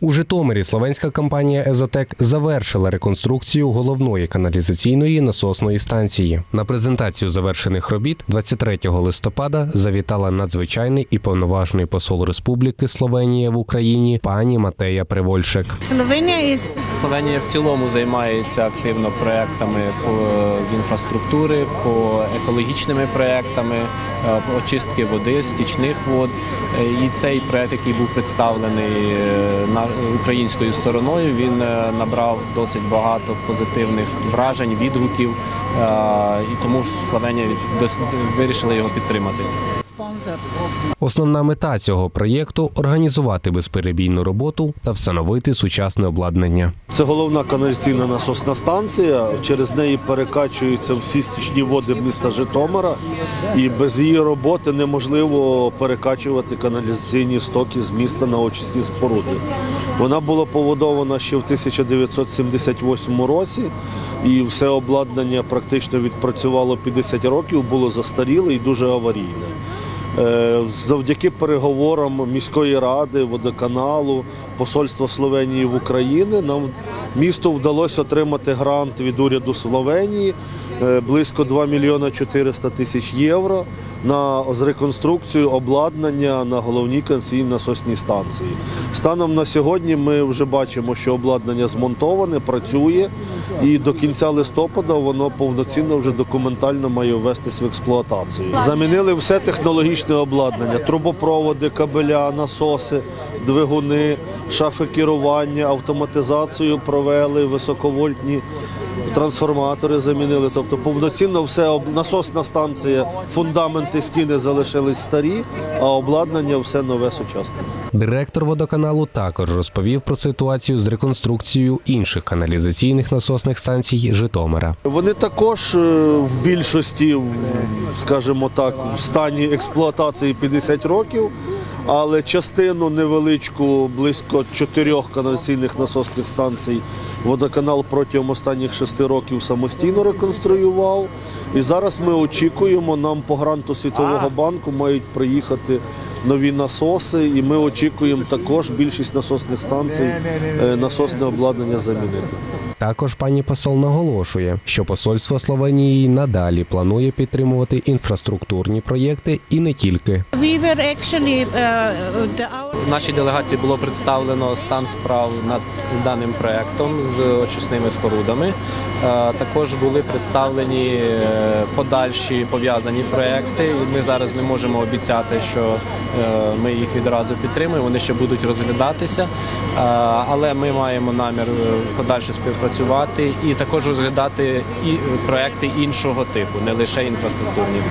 У Житомирі словенська компанія Езотек завершила реконструкцію головної каналізаційної насосної станції. На презентацію завершених робіт 23 листопада завітала надзвичайний і повноважний посол Республіки Словенія в Україні пані Матея Привольшек. Slovenia is Словенія в цілому займається активно проектами по, з інфраструктури, по екологічними проектами, е, очистки води, стічних вод. Е, І цей проект, який був представлений е, на українською стороною, він е, набрав досить багато позитивних вражень, відгуків, е, і тому Словенія вирішила його підтримати. Основна мета цього проєкту організувати безперебійну роботу та встановити сучасне обладнання. Це головна каналізаційна насосна станція. Через неї перекачуються всі стічні води міста Житомира, і без її роботи неможливо перекачувати каналізаційні стоки з міста на очисні споруди. Вона була побудована ще в 1978 році, і все обладнання практично відпрацювало 50 років, було застаріле і дуже аварійне. Е, Завдяки переговорам міської ради, водоканалу, посольства Словенії в Україні нам місту вдалося отримати грант від уряду Словенії е, близько 2 мільйона 400 тисяч євро на реконструкцію обладнання на головній канційній насосній станції. Станом на сьогодні ми вже бачимо, що обладнання змонтоване, працює, і до кінця листопада воно повноцінно вже документально має ввестись в експлуатацію. Замінили все технологічне обладнання: трубопроводи, кабеля, насоси, двигуни, шафи керування, автоматизацію провели, високовольтні трансформатори замінили. Тобто повноцінно все насосна станція, фундаменти стіни залишились старі, а обладнання все нове сучасне. Директор водоканалу також розповів про ситуацію з реконструкцією інших каналізаційних насосних станцій Житомира. Вони також е, в більшості, скажімо так, в стані експлуатації 50 років, але частину невеличку, близько чотирьох каналізаційних насосних станцій, водоканал протягом останніх шести років самостійно реконструював. І зараз ми очікуємо, нам по гранту Світового банку мають приїхати нові насоси, і ми очікуємо також більшість насосних станцій е, насосне обладнання замінити. Також пані посол наголошує, що посольство Словенії надалі планує підтримувати інфраструктурні проєкти і не тільки. Uh, В нашій делегації було представлено стан справ над даним проектом з очисними спорудами. Е, Також були представлені е, подальші пов'язані проекти. Ми зараз не можемо обіцяти, що е, ми їх відразу підтримуємо. Вони ще будуть розглядатися, але ми маємо намір подальше співпрацювати і також розглядати і проекти іншого типу, не лише інфраструктурні.